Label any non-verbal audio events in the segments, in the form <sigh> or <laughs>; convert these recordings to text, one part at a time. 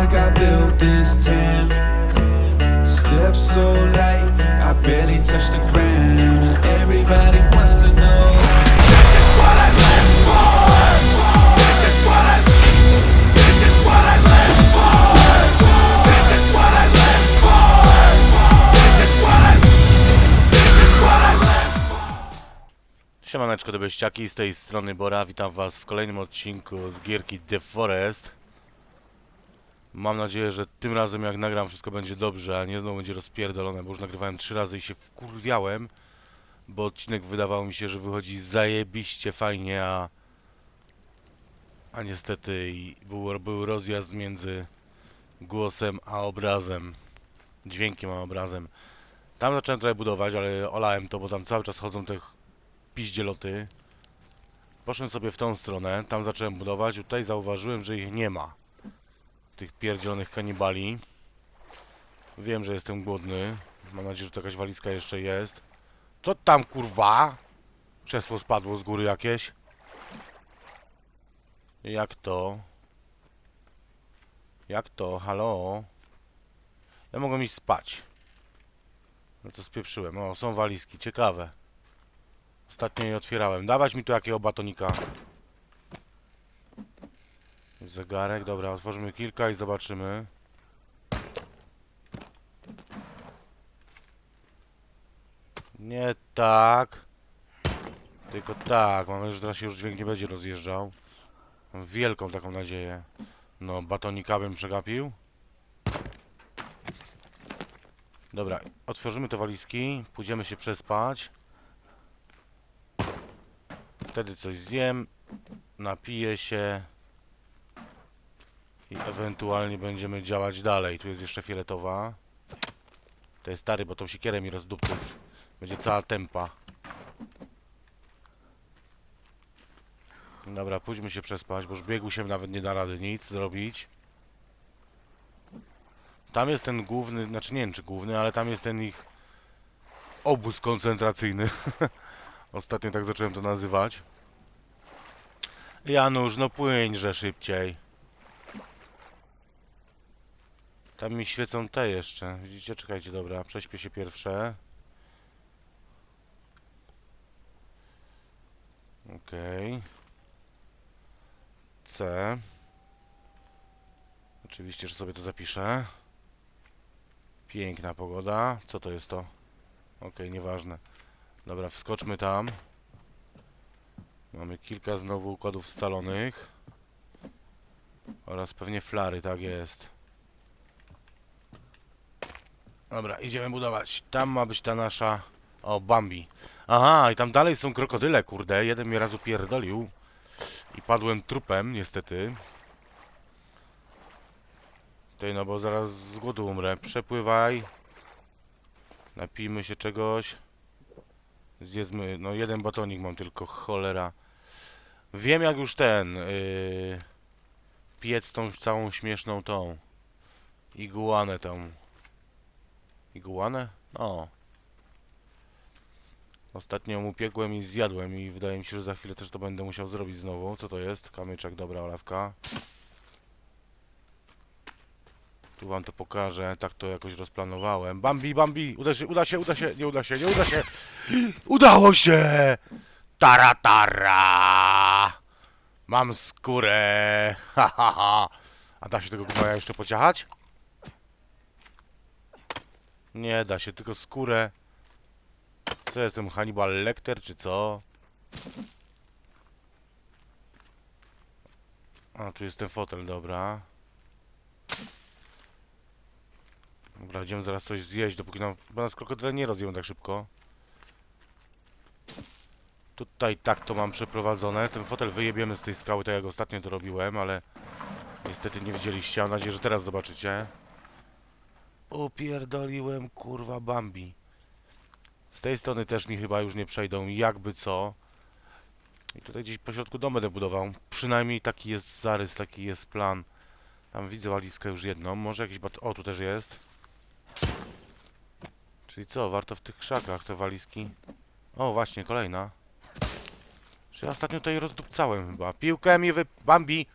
like I built this town. Steps so light, I barely touch the ground. Everybody wants to know. Siemaneczko z tej strony Bora, witam was w kolejnym odcinku z gierki The Forest. Mam nadzieję, że tym razem jak nagram wszystko będzie dobrze, a nie znowu będzie rozpierdolone, bo już nagrywałem trzy razy i się wkurwiałem, bo odcinek wydawał mi się, że wychodzi zajebiście fajnie, a a niestety był, był rozjazd między głosem a obrazem, dźwiękiem a obrazem. Tam zacząłem trochę budować, ale olałem to, bo tam cały czas chodzą te piździeloty. Poszedłem sobie w tą stronę, tam zacząłem budować, tutaj zauważyłem, że ich nie ma. Tych pierdzielonych kanibali. Wiem, że jestem głodny. Mam nadzieję, że tu jakaś walizka jeszcze jest. Co tam kurwa? Krzesło spadło z góry jakieś. Jak to? Jak to? Halo? Ja mogę iść spać. No to spieprzyłem. O, są walizki, ciekawe. Ostatnio je otwierałem. Dawać mi tu jakiego batonika. Zegarek, dobra, otworzymy kilka i zobaczymy. Nie tak. Tylko tak. Mam nadzieję, że teraz się już dźwięk nie będzie rozjeżdżał. Mam wielką taką nadzieję. No, batonika bym przegapił. Dobra, otworzymy te walizki. Pójdziemy się przespać. Wtedy coś zjem, napiję się i ewentualnie będziemy działać dalej. Tu jest jeszcze fioletowa. To jest stary, bo tą siekierę mi rozdupcy. Będzie cała tempa. Dobra, pójdźmy się przespać, bo już biegł się nawet nie da rady nic zrobić. Tam jest ten główny, znaczy nie wiem czy główny, ale tam jest ten ich obóz koncentracyjny. <laughs> Ostatnio tak zacząłem to nazywać. Janusz, no płyńże szybciej. Tam mi świecą te jeszcze. Widzicie? Czekajcie, dobra. Prześpię się pierwsze. Okej. C. Oczywiście, że sobie to zapiszę. Piękna pogoda. Co to jest to? Okej, nieważne. Dobra, wskoczmy tam. Mamy kilka znowu układów scalonych. Oraz pewnie flary, tak jest. Dobra, idziemy budować. Tam ma być ta nasza... O, Bambi. Aha, i tam dalej są krokodyle, kurde. Jeden mnie raz upierdolił. I padłem trupem, niestety. Ty, no bo zaraz z głodu umrę. Przepływaj. Napijmy się czegoś. Zjedzmy, no jeden batonik mam tylko, cholera. Wiem jak już ten, yy, piec tą całą śmieszną tą iguanę tą. Iguanę? No. Ostatnio upiekłem i zjadłem i wydaje mi się, że za chwilę też to będę musiał zrobić znowu. Co to jest? Kamyczek, dobra, olawka. Tu wam to pokażę, tak to jakoś rozplanowałem. Bambi, Bambi, uda się, uda się, uda się, nie uda się, nie uda się. Udało się! Tara, tara! Mam skórę! Ha, ha, ha! A da się tego gnoja jeszcze pociachać? Nie da się, tylko skórę. Co jestem, Hannibal Lecter, czy co? A, tu jest ten fotel, dobra. Dobra, będziemy zaraz coś zjeść, dopóki nam... Bo nas krokodyle nie rozjedą tak szybko. Tutaj tak to mam przeprowadzone. Ten fotel wyjebiemy z tej skały, tak jak ostatnio to robiłem, ale... Niestety nie widzieliście, mam nadzieję, że teraz zobaczycie. Upierdoliłem, kurwa, Bambi. Z tej strony też mi chyba już nie przejdą, jakby co. I tutaj gdzieś po środku dom będę budował. Przynajmniej taki jest zarys, taki jest plan. Tam widzę walizkę już jedną, może jakiś bat... O, tu też jest. Czyli co, warto w tych krzakach te walizki... O, właśnie, kolejna. Czy ostatnio tutaj rozdupcałem chyba. Piłkę mi wy... Bambi!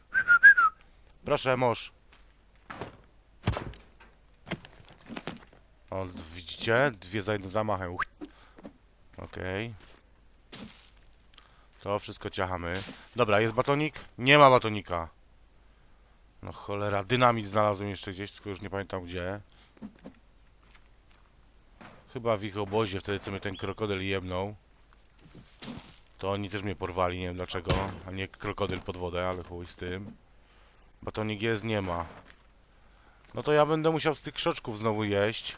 Proszę, mąż. O, widzicie? Dwie za jednym zamachem. Okej. To wszystko ciachamy. Dobra, jest batonik? Nie ma batonika. No cholera, dynamit znalazłem jeszcze gdzieś, tylko już nie pamiętam gdzie. Chyba w ich obozie, wtedy co mnie ten krokodyl jebnął. To oni też mnie porwali, nie wiem dlaczego. A nie krokodyl pod wodę, ale chuj z tym. Batonik jest, nie ma. No to ja będę musiał z tych krzoczków znowu jeść.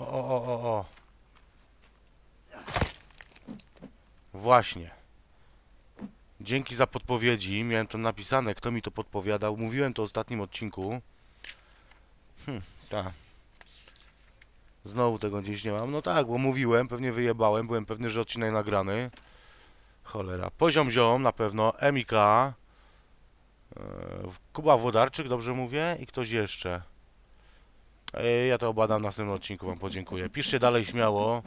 O, o, o, o, o. Właśnie. Dzięki za podpowiedzi. Miałem to napisane, kto mi to podpowiadał. Mówiłem to w ostatnim odcinku. Hm, tak. Znowu tego gdzieś nie mam. No tak, bo mówiłem, pewnie wyjebałem. Byłem pewny, że odcinek nagrany. Cholera. Poziom ziom na pewno. MIK. E, Kuba Wodarczyk, dobrze mówię? I ktoś jeszcze. E, Ja to obadam w następnym odcinku, wam podziękuję. Piszcie dalej śmiało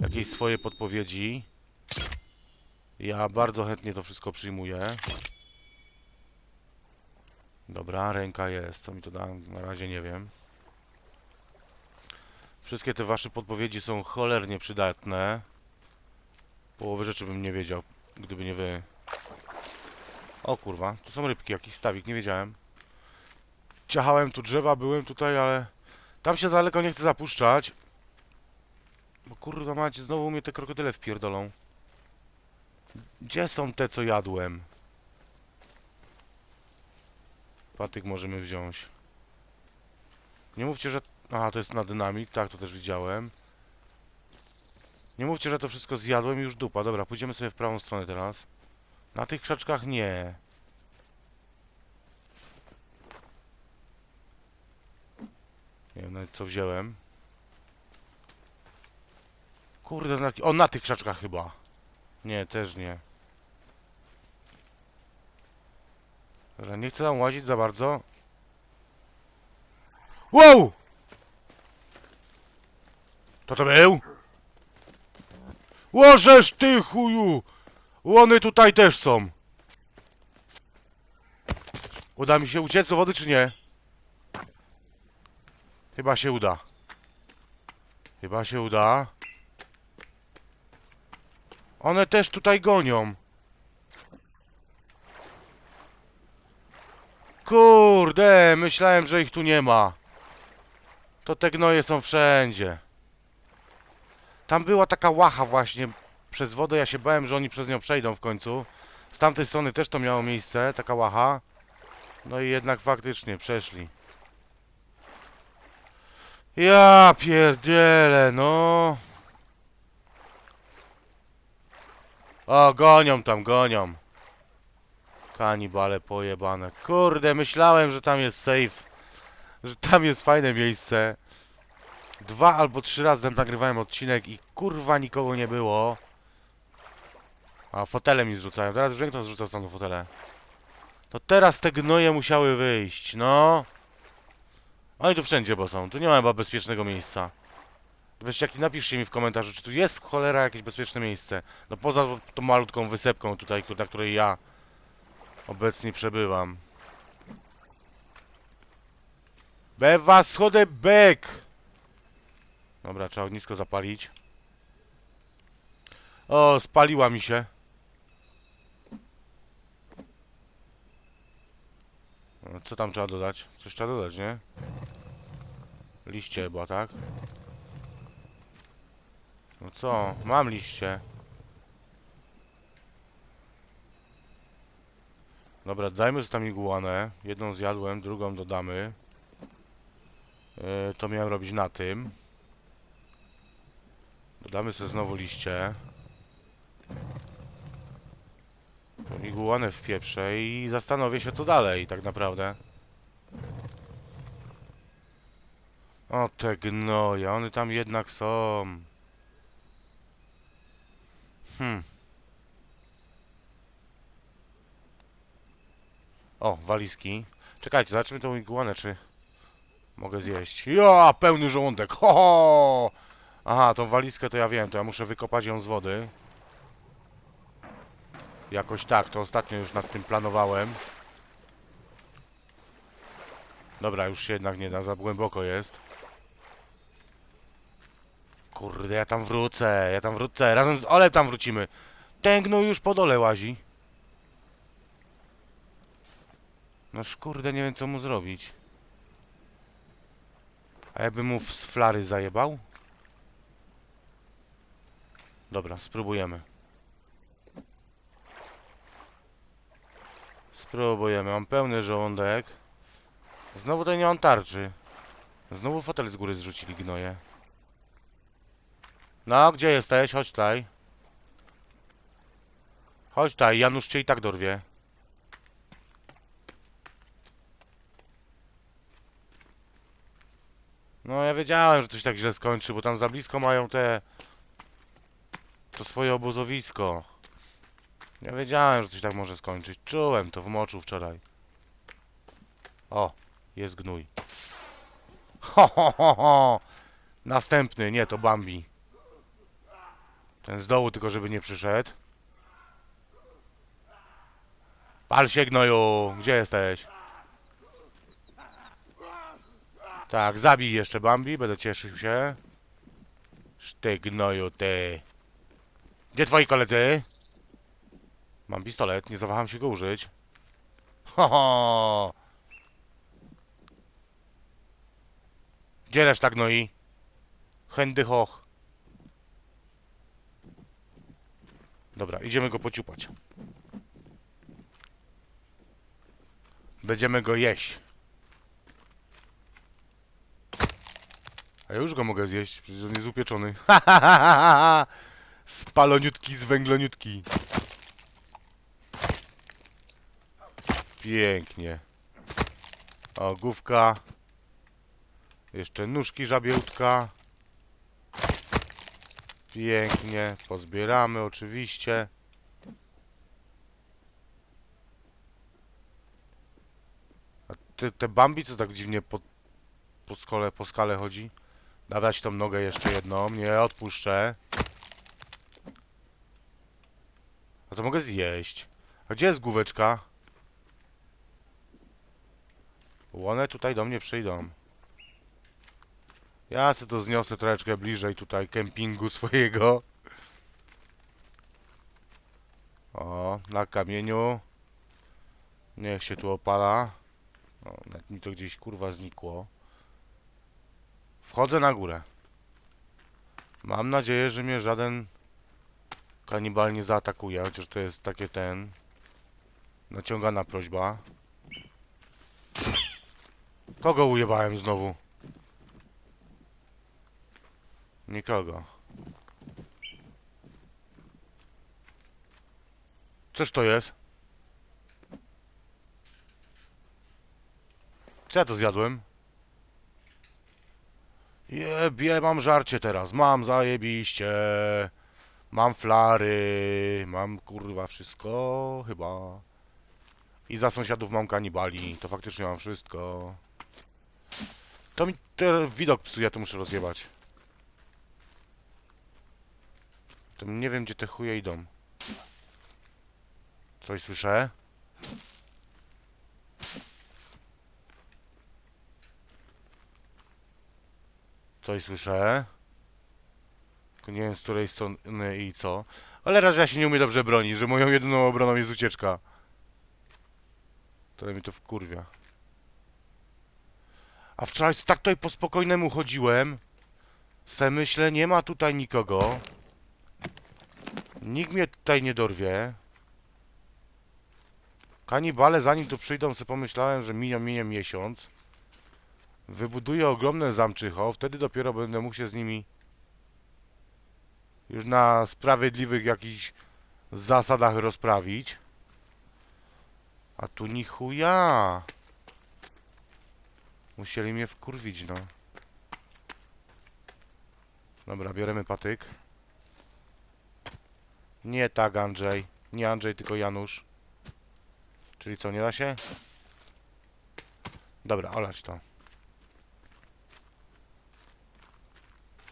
jakieś swoje podpowiedzi. Ja bardzo chętnie to wszystko przyjmuję. Dobra, ręka jest. Co mi to da? Na razie nie wiem. Wszystkie te wasze podpowiedzi są cholernie przydatne. Połowy rzeczy bym nie wiedział, gdyby nie wy. O kurwa, tu są rybki, jakiś stawik, nie wiedziałem. Ciachałem tu drzewa, byłem tutaj, ale... Tam się daleko nie chcę zapuszczać. Bo kurwa macie, znowu mnie te krokodyle wpierdolą. Gdzie są te, co jadłem? Patyk możemy wziąć. Nie mówcie, że... Aha, to jest na dynamit. Tak, to też widziałem. Nie mówcie, że to wszystko zjadłem i już dupa. Dobra, pójdziemy sobie w prawą stronę teraz. Na tych krzaczkach nie. Nie wiem nawet co wziąłem. Kurde, na... o na tych krzaczkach chyba. Nie, też nie. Dobra, nie chcę tam łazić za bardzo. Wow! To to był? Łożesz ty chuju! Łony tutaj też są. Uda mi się uciec do wody czy nie? Chyba się uda. Chyba się uda. One też tutaj gonią. Kurde, myślałem, że ich tu nie ma. To te gnoje są wszędzie. Tam była taka łacha właśnie przez wodę. Ja się bałem, że oni przez nią przejdą w końcu. Z tamtej strony też to miało miejsce, taka łacha. No i jednak faktycznie przeszli. Ja pierdzielę, no. O, gonią tam, gonią. Kanibale pojebane. Kurde, myślałem, że tam jest safe. Że tam jest fajne miejsce. Dwa albo trzy razy nagrywałem odcinek i kurwa nikogo nie było. A fotele mi zrzucają. Teraz już kto zrzucał stąd fotele. To teraz te gnoje musiały wyjść, no. Oni tu wszędzie bo są. Tu nie ma chyba bezpiecznego miejsca. Weźcie, jak napiszcie mi w komentarzu, czy tu jest cholera jakieś bezpieczne miejsce. No poza tą malutką wysepką tutaj, na której ja obecnie przebywam. Bewa schody bek! Dobra, trzeba ognisko zapalić. O, spaliła mi się. Co tam trzeba dodać? Coś trzeba dodać, nie? Liście chyba, tak? No co? Mam liście. Dobra, dajmy sobie tam iguanę. Jedną zjadłem, drugą dodamy. Yy, to miałem robić na tym. Dodamy sobie znowu liście. Tą iguanę w pieprze i zastanowię się co dalej tak naprawdę. O te gnoje, one tam jednak są. Hmm. O, walizki. Czekajcie, zobaczmy tą iguanę, czy mogę zjeść. Ja, pełny żołądek. Ho, ho! Aha, tą walizkę to ja wiem, to ja muszę wykopać ją z wody. Jakoś tak, to ostatnio już nad tym planowałem. Dobra, już się jednak nie da, za głęboko jest. Kurde, ja tam wrócę, ja tam wrócę. Razem z Olem tam wrócimy. Gnój już po dole łazi. Noż kurde, nie wiem co mu zrobić. A jakby mu z flary zajebał? Dobra, spróbujemy. Spróbujemy. Mam pełny żołądek. Znowu to nie mam tarczy. Znowu fotel z góry zrzucili gnoje. No, gdzie jesteś? Chodź tutaj. Chodź tutaj, Janusz cię i tak dorwie. No, ja wiedziałem, że się tak źle skończy, bo tam za blisko mają te... To swoje obozowisko. Ja wiedziałem, że coś tak może skończyć. Czułem to w moczu wczoraj. O, jest gnój. Ho, ho, ho, ho. Następny, nie, to Bambi. Ten z dołu, tylko żeby nie przyszedł. Pal się, gnoju! Gdzie jesteś? Tak, zabij jeszcze Bambi, będę cieszył się. Ty, gnoju, ty. Gdzie twoi koledzy? Mam pistolet, nie zawaham się go użyć. Ho, ho. Gdzie reszta gnoi? Chędy hoch. Dobra, idziemy go pociupać. Będziemy go jeść. A ja już go mogę zjeść, przecież on jest upieczony. <laughs> Spaloniutki, zwęgloniutki. Pięknie. O, główka. Jeszcze nóżki żabiełtka. Pięknie. Pozbieramy oczywiście. A te, te Bambi co tak dziwnie po, po, skale, po skale chodzi? Dawać tą nogę jeszcze jedną. Nie odpuszczę. A to mogę zjeść. A gdzie jest główeczka? One tutaj do mnie przyjdą. Ja se to zniosę troszeczkę bliżej tutaj kempingu <laughs> swojego. O, na kamieniu. Niech się tu opala. O, nawet mi to gdzieś kurwa znikło. Wchodzę na górę. Mam nadzieję, że mnie żaden kanibal nie zaatakuje, chociaż to jest takie ten... Naciągana prośba. Kogo ujebałem znowu? Nikogo. Cóż to jest? Co ja to zjadłem? Jebie, mam żarcie teraz. Mam zajebiście. Mam flary. Mam kurwa wszystko. Chyba. I za sąsiadów mam kanibali. To faktycznie mam wszystko. To mi ten widok psuje, to muszę rozjebać. To nie wiem, gdzie te chuje idą. Coś słyszę? Coś słyszę? Nie wiem, z której strony i co. Ale raz, że ja się nie umiem dobrze bronić, że moją jedyną obroną jest ucieczka. To mi to wkurwia. A wczoraj tak tutaj po spokojnemu chodziłem. Se myślę, nie ma tutaj nikogo. Nikt mnie tutaj nie dorwie. Kanibale zanim tu przyjdą, sobie pomyślałem, że minie, minie miesiąc. Wybuduję ogromne zamczycho, wtedy dopiero będę mógł się z nimi już na sprawiedliwych jakichś zasadach rozprawić. A tu ni chuja. Musieli mnie wkurwić, no. Dobra, bierzemy patyk. Nie tak, Andrzej. Nie Andrzej, tylko Janusz. Czyli co, nie da się? Dobra, olać to.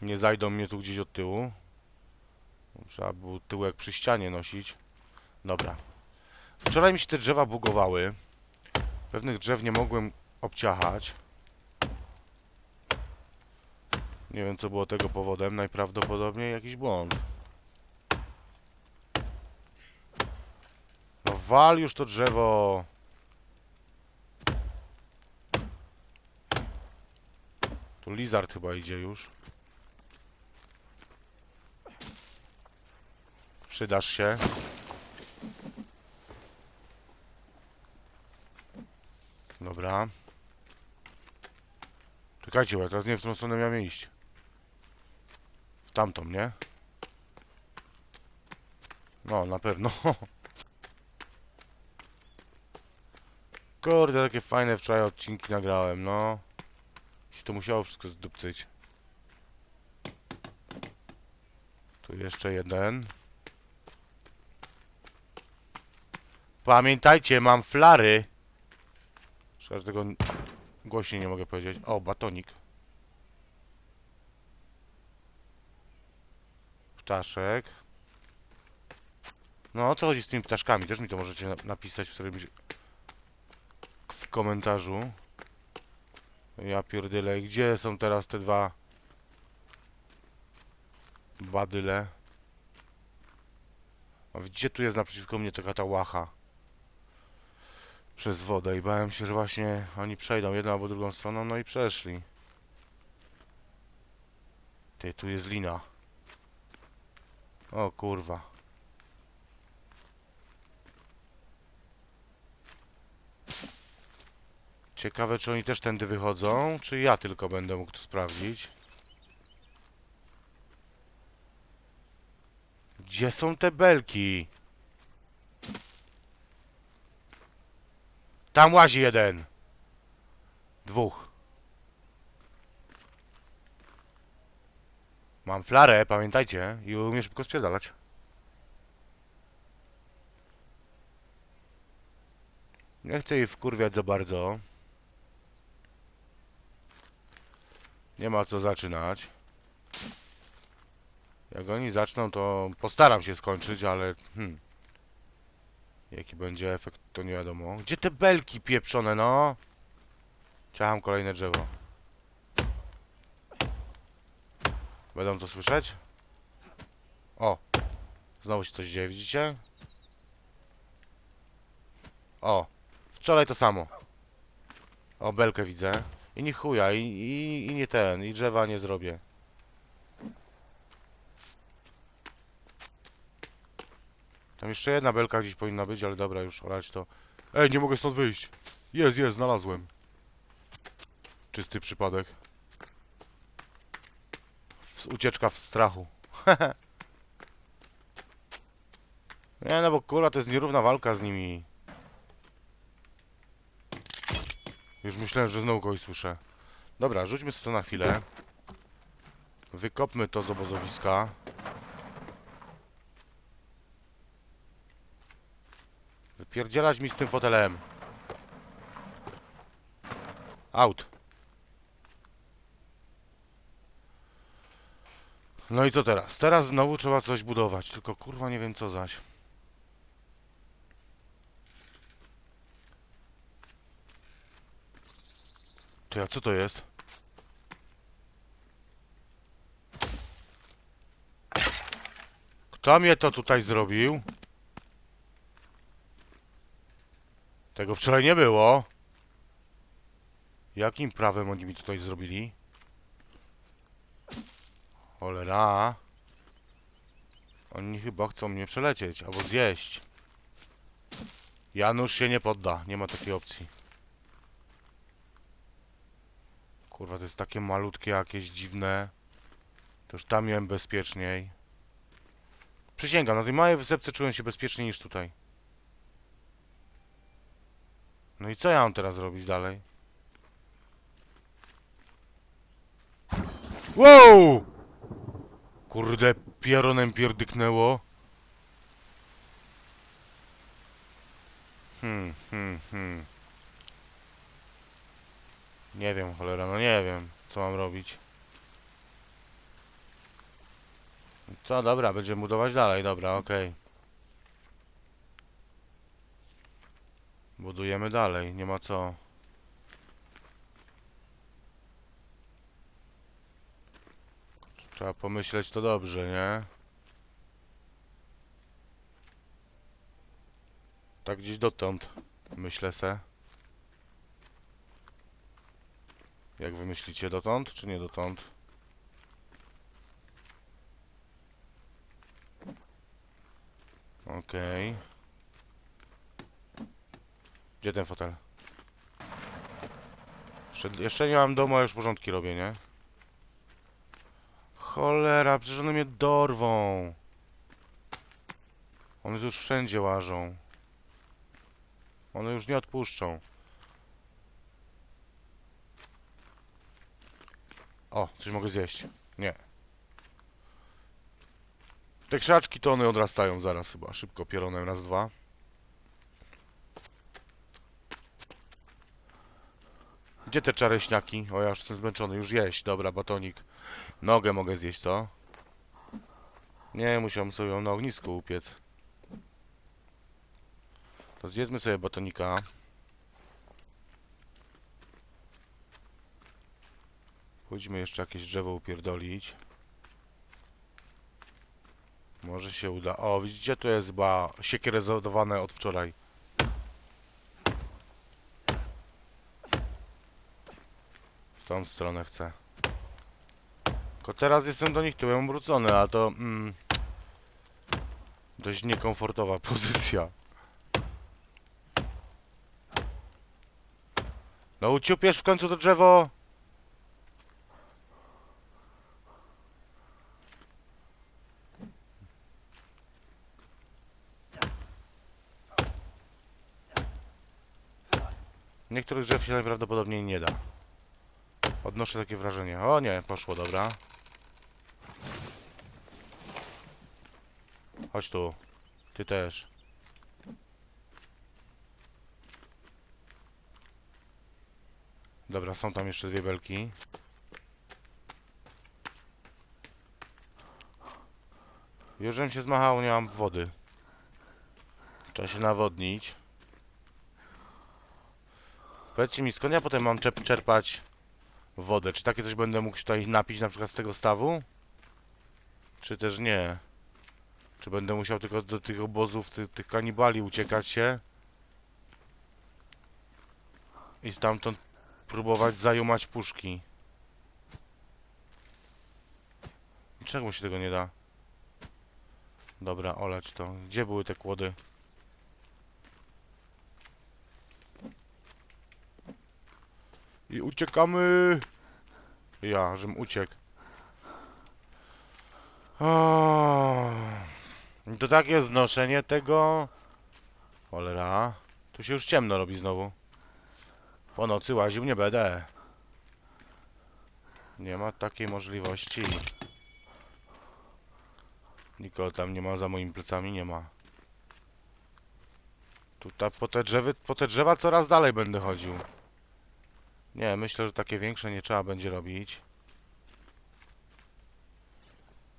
Nie zajdą mnie tu gdzieś od tyłu. Trzeba było tyłek przy ścianie nosić. Dobra. Wczoraj mi się te drzewa bugowały. Pewnych drzew nie mogłem obciachać. Nie wiem co było tego powodem, najprawdopodobniej jakiś błąd. No wal już to drzewo! Tu lizard chyba idzie już. Przydasz się. Dobra. Czekajcie, bo ja teraz nie w którą stronę miałem iść. W tamtą, nie? No, na pewno. <laughs> Kurde, takie fajne wczoraj odcinki nagrałem, no. Się to musiało wszystko zdupcyć. Tu jeszcze jeden. Pamiętajcie, mam flary. Szkoda, tego głośniej nie mogę powiedzieć. O, batonik. Ptaszek. No, o co chodzi z tymi ptaszkami? Też mi to możecie na- napisać w którymś... w komentarzu. Ja pierdyle, gdzie są teraz te dwa... badyle? A widzicie, tu jest naprzeciwko mnie taka ta łacha przez wodę i bałem się, że właśnie oni przejdą jedną albo drugą stroną, no i przeszli. Ty, tu jest lina. O kurwa. Ciekawe, czy oni też tędy wychodzą, czy ja tylko będę mógł to sprawdzić. Gdzie są te belki? Tam łazi jeden. Dwóch. Mam flarę, pamiętajcie. I umiem szybko spierdalać. Nie chcę jej wkurwiać za bardzo. Nie ma co zaczynać. Jak oni zaczną, to postaram się skończyć, ale... Hmm. Jaki będzie efekt, to nie wiadomo. Gdzie te belki pieprzone, no? Chciałem kolejne drzewo. Będą to słyszeć? O! Znowu się coś dzieje, widzicie? O! Wczoraj to samo. O, belkę widzę. I nie chuja, i, i, i nie ten, i drzewa nie zrobię. Tam jeszcze jedna belka gdzieś powinna być, ale dobra, już orać to. Ej, nie mogę stąd wyjść. Jest, jest, znalazłem. Czysty przypadek. Ucieczka w strachu. <laughs> nie no, bo kurwa, to jest nierówna walka z nimi. Już myślałem, że znowu kogoś słyszę. Dobra, rzućmy to na chwilę. Wykopmy to z obozowiska. Wypierdzielać mi z tym fotelem. Out. No i co teraz? Teraz znowu trzeba coś budować, tylko kurwa nie wiem co zaś. Ty, a co to jest? Kto mnie to tutaj zrobił? Tego wczoraj nie było. Jakim prawem oni mi tutaj zrobili? Cholera. Oni chyba chcą mnie przelecieć albo zjeść. Janusz się nie podda. Nie ma takiej opcji. Kurwa, to jest takie malutkie, jakieś dziwne. To już tam miałem bezpieczniej. Przysięgam, na tej małej wysepce czułem się bezpieczniej niż tutaj. No i co ja mam teraz robić dalej? Wow! Kurde, pieronem pierdyknęło. Hmm, hmm, hmm. Nie wiem, cholera, no nie wiem, co mam robić. Co, dobra, będziemy budować dalej, dobra, okej. Budujemy dalej, nie ma co. Trzeba pomyśleć to dobrze, nie? Tak gdzieś dotąd, myślę se. Jak wy myślicie, dotąd czy nie dotąd? Okej. Gdzie ten fotel? Jeszcze, jeszcze nie mam domu, a już porządki robię, nie? Cholera, przecież one mnie dorwą. One tu już wszędzie łażą. One już nie odpuszczą. O, coś mogę zjeść. Nie. Te krzaczki to one odrastają zaraz chyba. Szybko pieronem raz, dwa. Gdzie te czareśniaki? O, ja już jestem zmęczony. Już jeść. Dobra, batonik. Nogę mogę zjeść, co? Nie, musiałem sobie ją na ognisku upiec. To zjedzmy sobie batonika. Pójdźmy jeszcze jakieś drzewo upierdolić. Może się uda. O, widzicie, tu jest chyba siekiery załadowane od wczoraj. W tą stronę chcę. Tylko teraz jestem do nich tyłem obrócony, a to... Mm, dość niekomfortowa <laughs> pozycja. No uciupiesz w końcu to drzewo! Niektórych drzew się najprawdopodobniej nie da. Odnoszę takie wrażenie. O nie, poszło, dobra. Chodź tu. Ty też. Dobra, są tam jeszcze dwie belki. Już żem się zmachał, nie mam wody. Trzeba się nawodnić. Powiedzcie mi, skąd ja potem mam czerpać wodę? Czy takie coś będę mógł tutaj napić na przykład z tego stawu? Czy też nie? Czy będę musiał tylko do tych obozów, tych, tych kanibali uciekać się? I stamtąd próbować zajumać puszki. Czemu się tego nie da? Dobra, olać to. Gdzie były te kłody? I uciekamy! Ja, żem uciekł. O, to takie znoszenie tego. Cholera. Tu się już ciemno robi znowu. Po nocy łaził nie będę. Nie ma takiej możliwości. Nikogo tam nie ma za moimi plecami, nie ma. Tutaj po te drzewy, po te drzewa coraz dalej będę chodził. Nie, myślę, że takie większe nie trzeba będzie robić.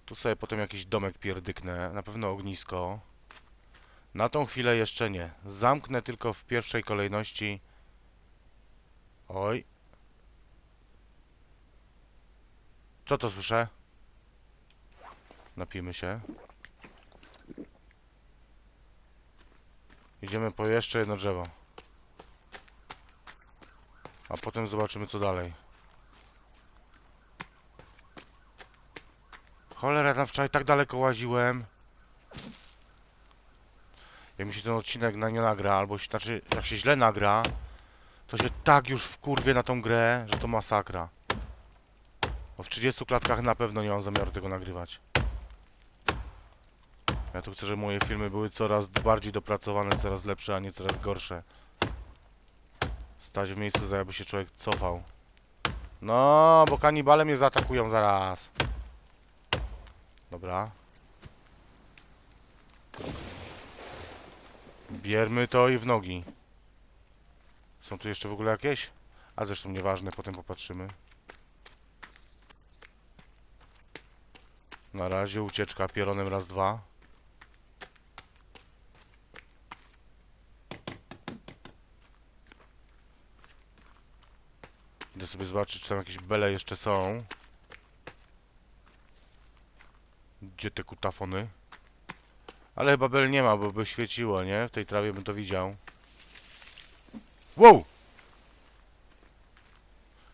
Tu sobie potem jakiś domek pierdyknę, na pewno ognisko. Na tą chwilę jeszcze nie. Zamknę tylko w pierwszej kolejności. Oj. Co to słyszę? Napijmy się. Idziemy po jeszcze jedno drzewo. A potem zobaczymy co dalej. Cholera, tam wczoraj tak daleko łaziłem. Jak mi się ten odcinek na nie nagra, albo się, znaczy jak się źle nagra, to się tak już wkurwię na tą grę, że to masakra. Bo w 30 klatkach na pewno nie mam zamiaru tego nagrywać. Ja tu chcę, żeby moje filmy były coraz bardziej dopracowane, coraz lepsze, a nie coraz gorsze. Stać w miejscu, jakby się człowiek cofał. No, bo kanibale mnie zaatakują zaraz. Dobra. Biermy to i w nogi. Są tu jeszcze w ogóle jakieś? A zresztą nieważne, potem popatrzymy. Na razie ucieczka pieronem raz, dwa. Idę sobie zobaczyć, czy tam jakieś bele jeszcze są. Gdzie te kutafony? Ale chyba bel nie ma, bo by świeciło, nie? W tej trawie bym to widział. Wow!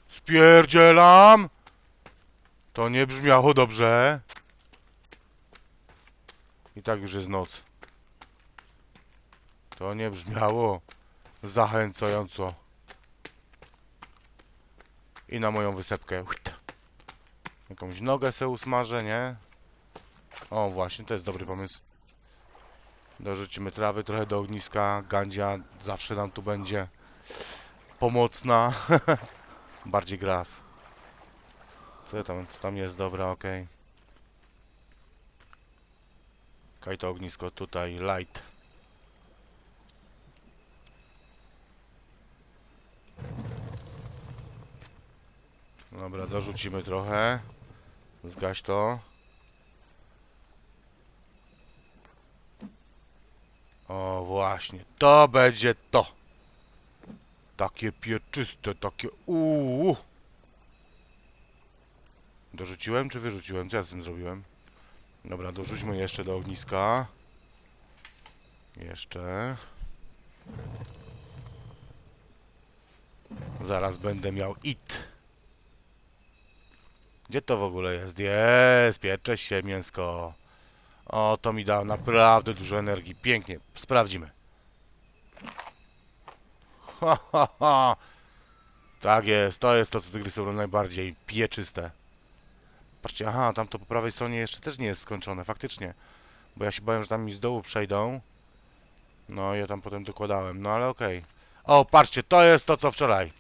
Spierdzielam! To nie brzmiało dobrze. I tak już jest noc. To nie brzmiało zachęcająco. I na moją wysepkę. Jakąś nogę se usmażę, nie? O, właśnie, to jest dobry pomysł. Dorzucimy trawy trochę do ogniska. Gandzia zawsze nam tu będzie pomocna. <laughs> Bardziej gras. Co tam, co tam jest? Dobra, okej. Kaj to ognisko tutaj, light. Dobra, dorzucimy trochę. Zgaś to. O, właśnie. To będzie to. Takie pieczyste, takie uuu. Dorzuciłem czy wyrzuciłem? Co ja z tym zrobiłem? Dobra, dorzućmy jeszcze do ogniska. Jeszcze. Zaraz będę miał it. Gdzie to w ogóle jest? Jest, piecze się mięsko. O, to mi da naprawdę dużo energii. Pięknie, sprawdzimy. Ha, ha, ha. Tak jest, to jest to, co tygrysy robią najbardziej pieczyste. Patrzcie, aha, tam to po prawej stronie jeszcze też nie jest skończone, faktycznie. Bo ja się bałem, że tam mi z dołu przejdą. No ja tam potem dokładałem, no ale okej. O, patrzcie, to jest to, co wczoraj.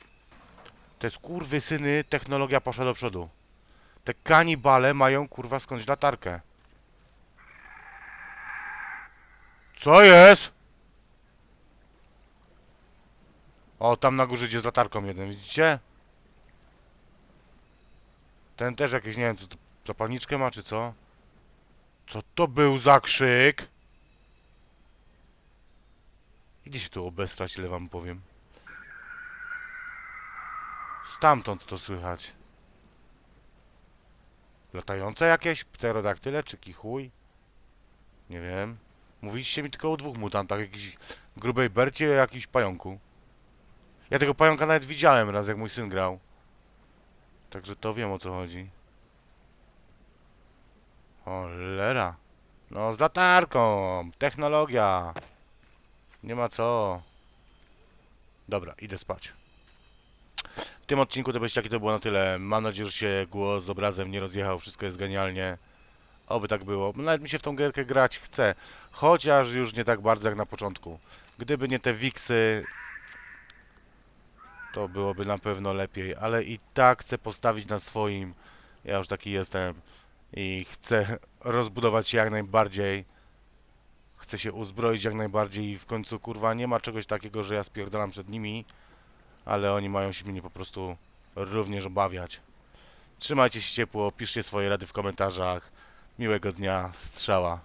Jest kurwy syny, technologia poszła do przodu. Te kanibale mają kurwa skądś latarkę. Co jest? O, tam na górze idzie z latarką jeden, widzicie? Ten też jakiś, nie wiem, co zapalniczkę ma, czy co? Co to był za krzyk? Idzie się tu obestrać, ile wam powiem. Stamtąd to słychać. Latające jakieś? Pterodaktyle czy kichuj? Nie wiem. Mówiliście mi tylko o dwóch mutantach. Jakiś grubej bercie i jakiś pająku. Ja tego pająka nawet widziałem raz, jak mój syn grał. Także to wiem o co chodzi. Cholera. No z latarką. Technologia. Nie ma co. Dobra, idę spać. W tym odcinku to będzie to było na tyle. Mam nadzieję, że się głos z obrazem nie rozjechał. Wszystko jest genialnie. Oby tak było. Nawet mi się w tą gierkę grać chce. Chociaż już nie tak bardzo jak na początku. Gdyby nie te wiksy, to byłoby na pewno lepiej. Ale i tak chcę postawić na swoim. Ja już taki jestem. I chcę rozbudować się jak najbardziej. Chcę się uzbroić jak najbardziej i w końcu kurwa nie ma czegoś takiego, że ja spierdalam przed nimi. Ale oni mają się mnie po prostu również obawiać. Trzymajcie się ciepło, piszcie swoje rady w komentarzach. Miłego dnia, strzała.